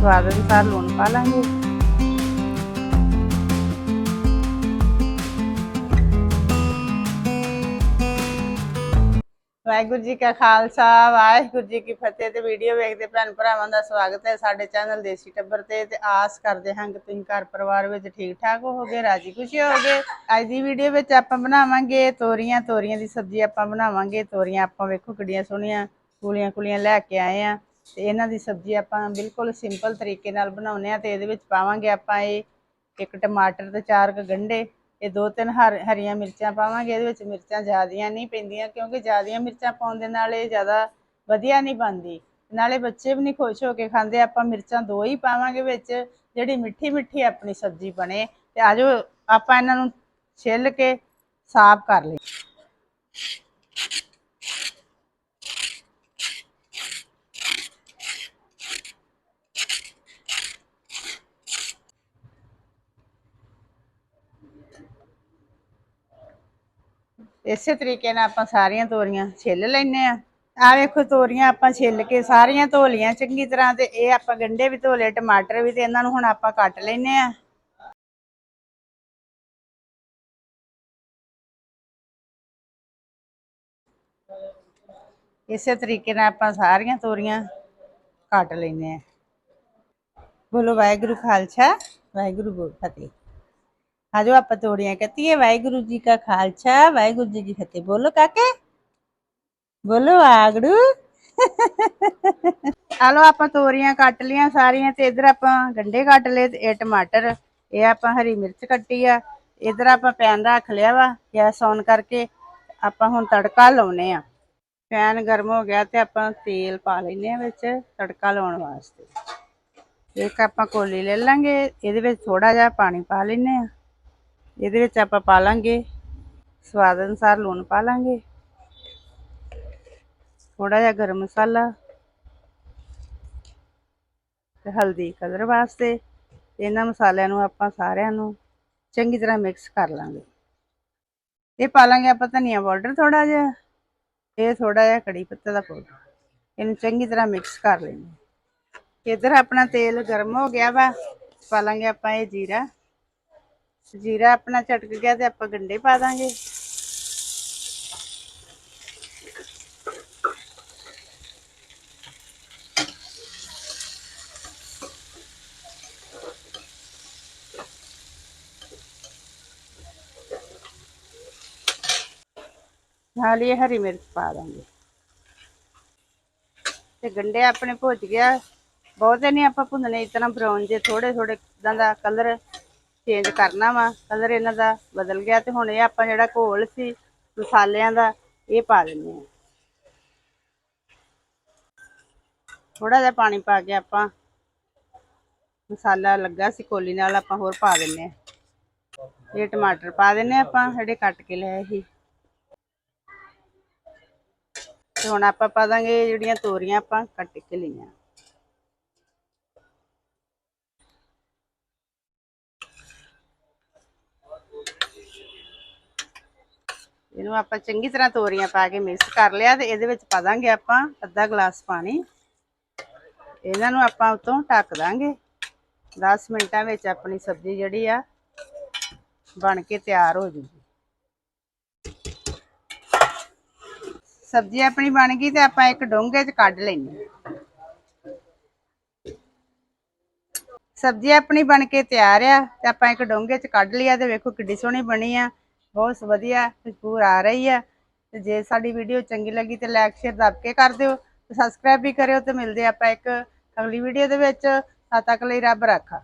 ਸਵਾਦ ਅਨੁਸਾਰ ਲੂਣ ਪਾ ਲਾਂਗੇ। ਵਾਹਿਗੁਰੂ ਜੀ ਕਾ ਖਾਲਸਾ, ਵਾਹਿਗੁਰੂ ਜੀ ਕੀ ਫਤਿਹ ਤੇ ਵੀਡੀਓ ਵੇਖਦੇ ਭੈਣ ਭਰਾਵਾਂ ਦਾ ਸਵਾਗਤ ਹੈ ਸਾਡੇ ਚੈਨਲ ਦੇਸੀ ਟੱਬਰ ਤੇ ਤੇ ਆਸ ਕਰਦੇ ਹਾਂ ਕਿ ਤੁਸੀਂ ਘਰ ਪਰਿਵਾਰ ਵਿੱਚ ਠੀਕ ਠਾਕ ਹੋਗੇ ਰਾਜੀ ਖੁਸ਼ੀ ਹੋਗੇ ਅੱਜ ਦੀ ਵੀਡੀਓ ਵਿੱਚ ਆਪਾਂ ਬਣਾਵਾਂਗੇ ਤੋਰੀਆਂ ਤੋਰੀਆਂ ਦੀ ਸਬਜ਼ੀ ਆਪਾਂ ਬਣਾਵਾਂਗੇ, ਤੋਰੀਆਂ ਆਪਾਂ ਵੇਖੋ ਕਿੱਡੀਆਂ ਸੋਹਣੀਆਂ ਕੁਲੀਆਂ ਕੁਲੀਆਂ ਲੈ ਕੇ ਆਏ ਆ ਤੇ ਇਹਨਾਂ ਦੀ ਸਬਜ਼ੀ ਆਪਾਂ ਬਿਲਕੁਲ ਸਿੰਪਲ ਤਰੀਕੇ ਨਾਲ ਬਣਾਉਨੇ ਆ ਤੇ ਇਹਦੇ ਵਿੱਚ ਪਾਵਾਂਗੇ ਆਪਾਂ ਇਹ ਇੱਕ ਟਮਾਟਰ ਤੇ ਚਾਰ ਕੁ ਗੰਢੇ, ਇਹ ਦੋ ਤਿੰਨ ਹਰ, ਹਰੀਆਂ ਮਿਰਚਾਂ ਪਾਵਾਂਗੇ, ਇਹਦੇ ਵਿੱਚ ਮਿਰਚਾਂ ਜ਼ਿਆਦੀਆਂ ਨਹੀਂ ਪੈਂਦੀਆਂ ਕਿਉਂਕਿ ਜ਼ਿਆਦੀਆਂ ਮਿਰਚਾਂ ਪਾਉਣ ਦੇ ਨਾਲ ਇਹ ਜ਼ਿਆਦਾ ਵਧੀਆ ਨਹੀਂ ਬਣਦੀ। ਨਾਲੇ ਬੱਚੇ ਵੀ ਨਹੀਂ ਖੁਸ਼ ਹੋ ਕੇ ਖਾਂਦੇ, ਆਪਾਂ ਮਿਰਚਾਂ ਦੋ ਹੀ ਪਾਵਾਂਗੇ ਵਿੱਚ, ਜਿਹੜੀ ਮਿੱਠੀ ਮਿੱਠੀ ਆਪਣੀ ਸਬਜ਼ੀ ਬਣੇ ਤੇ ਆਜੋ ਆਪਾਂ ਇਹਨਾਂ ਨੂੰ ਛਿੱਲ ਕੇ ਸਾਫ਼ ਕਰ ਲਈ ਇਸੇ ਤਰੀਕੇ ਨਾਲ ਆਪਾਂ ਸਾਰੀਆਂ ਤੋਰੀਆਂ ਛਿੱਲ ਲੈਨੇ ਆ ਆ ਵੇਖੋ ਤੋਰੀਆਂ ਆਪਾਂ ਛਿੱਲ ਕੇ ਸਾਰੀਆਂ ਧੋ ਲਈਆਂ ਚੰਗੀ ਤਰ੍ਹਾਂ ਤੇ ਇਹ ਆਪਾਂ ਗੰਢੇ ਵੀ ਧੋ ਲਏ, ਟਮਾਟਰ ਵੀ ਤੇ ਇਹਨਾਂ ਨੂੰ ਹੁਣ ਆਪਾਂ ਕੱਟ ਲੈਨੇ ਆ ਇਸੇ ਤਰੀਕੇ ਨਾਲ ਆਪਾਂ ਸਾਰੀਆਂ ਤੋਰੀਆਂ ਕੱਟ ਲੈਨੇ ਆ ਬੋਲੋ ਵਾਹਿਗੁਰੂ ਖਾਲਸਾ, ਵਾਹਿਗੁਰੂ ਫਤਿਹ। ਆਜੋ ਆਪਾਂ ਤੋੜੀਆਂ ਕਹਤੀਏ ਵਾਹਿਗੁਰੂ ਜੀ ਕਾ ਖਾਲਸਾ, ਵਾਹਿਗੁਰੂ ਜੀ ਕੀ ਫਤਿਹ। ਬੋਲੋ ਕਾਕੇ। ਬੋਲੋ ਆਗੜੂ। ਆਲੋ, ਆਪਾਂ ਤੋਰੀਆਂ ਕੱਟ ਲੀਆਂ ਸਾਰੀਆਂ ਤੇ ਇਧਰ ਆਪਾਂ ਗੰਡੇ ਕੱਟ ਲਏ ਤੇ ਇਹ ਟਮਾਟਰ, ਇਹ ਆਪਾਂ ਹਰੀ ਮਿਰਚ ਕੱਟੀ ਆ। ਇਧਰ ਆਪਾਂ ਪੈਨ ਰੱਖ ਲਿਆ ਵਾ, ਗੈਸ ਔਨ ਕਰਕੇ ਆਪਾਂ ਹੁਣ ਤੜਕਾ ਲਾਉਨੇ ਆ। ਪੈਨ ਗਰਮ ਹੋ ਗਿਆ ਤੇ ਆਪਾਂ ਤੇਲ ਪਾ ਲੈਨੇ ਆ ਵਿੱਚ ਤੜਕਾ ਲਾਉਣ ਵਾਸਤੇ। ਇੱਕ ਆਪਾਂ ਕੋਲੀ ਲੈ ਲਾਂਗੇ, ਇਹਦੇ ਵਿੱਚ ਥੋੜਾ ਜਿਹਾ ਪਾਣੀ ਪਾ ਲੈਨੇ ਆ। ਇਹਦੇ ਵਿੱਚ ਆਪਾਂ ਪਾ ਲਾਂਗੇ ਸਵਾਦ ਅਨੁਸਾਰ ਲੂਣ ਪਾ ਲਾਂਗੇ। ਥੋੜਾ ਜਿਹਾ ਗਰਮ ਮਸਾਲਾ ਤੇ ਹਲਦੀ ਕਲਰ ਵਾਸਤੇ ਇਹਨਾਂ ਮਸਾਲਿਆਂ ਨੂੰ ਆਪਾਂ ਸਾਰਿਆਂ ਨੂੰ ਚੰਗੀ ਤਰ੍ਹਾਂ ਮਿਕਸ ਕਰ ਲਾਂਗੇ। ਇਹ ਪਾ ਲਾਂਗੇ ਆਪਾਂ ਧਨੀਆ ਪਾਊਡਰ ਥੋੜਾ ਜਿਹਾ, ਇਹ ਥੋੜਾ ਜਿਹਾ ਕੜੀ ਪੱਤਾ ਦਾ ਪਾਊਡਰ, ਇਹਨੂੰ ਚੰਗੀ ਤਰ੍ਹਾਂ ਮਿਕਸ ਕਰ ਲੈਣਾ ਇਧਰ ਆਪਣਾ ਤੇਲ ਗਰਮ ਹੋ ਗਿਆ ਵਾ, ਪਾ ਲਾਂਗੇ ਆਪਾਂ ਇਹ ਜੀਰਾ। ਜੀਰਾ ਆਪਣਾ ਚਟਕ ਗਿਆ ਤੇ ਆਪਾਂ ਗੰਡੇ ਪਾ ਦਾਂਗੇ। ਨਾਲ ਹੀ ਹਰੀ ਮਿਰਚ ਪਾ ਦਾਂਗੇ। ਤੇ ਗੰਡੇ ਆਪਣੇ ਭੁੱਜ ਗਿਆ। ਬਹੁਤੇ ਨਹੀਂ ਆਪਾਂ ਭੁੰਨਣੇ ਇਤਨਾ ਬਰਾਊਨ ਜੇ ਥੋੜੇ ਥੋੜੇ ਇਦਾਂ ਦਾ ਕਲਰ ਚੇਂਜ ਕਰਨਾ ਵਾ, ਕਲਰ ਇਹਨਾਂ ਦਾ ਬਦਲ ਗਿਆ ਤੇ ਹੁਣ ਇਹ ਆਪਾਂ ਜਿਹੜਾ ਘੋਲ ਸੀ, ਮਸਾਲਿਆਂ ਦਾ, ਇਹ ਪਾ ਦਿੰਦੇ ਆ ਥੋੜਾ ਜਿਹਾ ਪਾਣੀ ਪਾ ਕੇ ਆਪਾਂ ਮਸਾਲਾ ਲੱਗਾ ਸੀ, ਕੋਲੀ ਨਾਲ ਆਪਾਂ ਹੋਰ ਪਾ ਦਿੰਨੇ ਆ ਇਹ ਟਮਾਟਰ ਪਾ ਦਿੰਨੇ ਆ ਆਪਾਂ, ਜਿਹੜੇ ਕੱਟ ਕੇ ਲਏ ਸੀ। ਤੇ ਹੁਣ ਆਪਾਂ ਪਾ ਦਾਂਗੇ ਜਿਹੜੀਆਂ ਤੋਰੀਆਂ ਆਪਾਂ ਕੱਟ ਕੇ ਲਈਆਂ। ਇਹਨੂੰ ਆਪਾਂ ਚੰਗੀ ਤਰ੍ਹਾਂ ਤੋਰੀਆਂ ਪਾ ਕੇ ਮਿਕਸ ਕਰ ਲਿਆ ਤੇ ਇਹਦੇ ਵਿੱਚ ਪਾ ਦਾਂਗੇ ਆਪਾਂ ਅੱਧਾ ਗਲਾਸ ਪਾਣੀ। ਇਹਨਾਂ ਨੂੰ ਆਪਾਂ ਉਤੋਂ ਢੱਕ ਦਾਂਗੇ। 10 ਮਿੰਟਾਂ ਵਿੱਚ ਆਪਣੀ ਸਬਜ਼ੀ ਜਿਹੜੀ ਆ ਬਣ ਕੇ ਤਿਆਰ ਹੋ ਜੂਗੀ। ਸਬਜ਼ੀ ਆਪਣੀ ਬਣ ਗਈ ਤੇ ਆਪਾਂ ਇੱਕ ਡੋਂਗੇ 'ਚ ਕੱਢ ਲੈਣੀ ਸਬਜ਼ੀ ਆਪਣੀ ਬਣ ਕੇ ਤਿਆਰ ਆ ਤੇ ਆਪਾਂ ਇੱਕ ਡੋਂਗੇ 'ਚ ਕੱਢ ਲਿਆ ਤੇ ਵੇਖੋ ਕਿੱਡੀ ਸੋਹਣੀ ਬਣੀ ਆ। ਬਹੁਤ ਵਧੀਆ ਖੁਸ਼ਬੂ ਆ ਰਹੀ ਆ ਤੇ ਜੇ ਸਾਡੀ ਵੀਡੀਓ ਚੰਗੀ ਲੱਗੀ ਤੇ ਲਾਈਕ ਸ਼ੇਅਰ ਦੱਬ ਕੇ ਕਰ ਦਿਓ। ਤੇ ਸਬਸਕ੍ਰਾਈਬ ਵੀ ਕਰਿਓ ਤੇ ਮਿਲਦੇ ਆਪਾਂ ਇੱਕ ਅਗਲੀ ਵੀਡੀਓ ਦੇ ਵਿੱਚ। ਤਦ ਤੱਕ ਲਈ ਰੱਬ ਰਾਖਾ।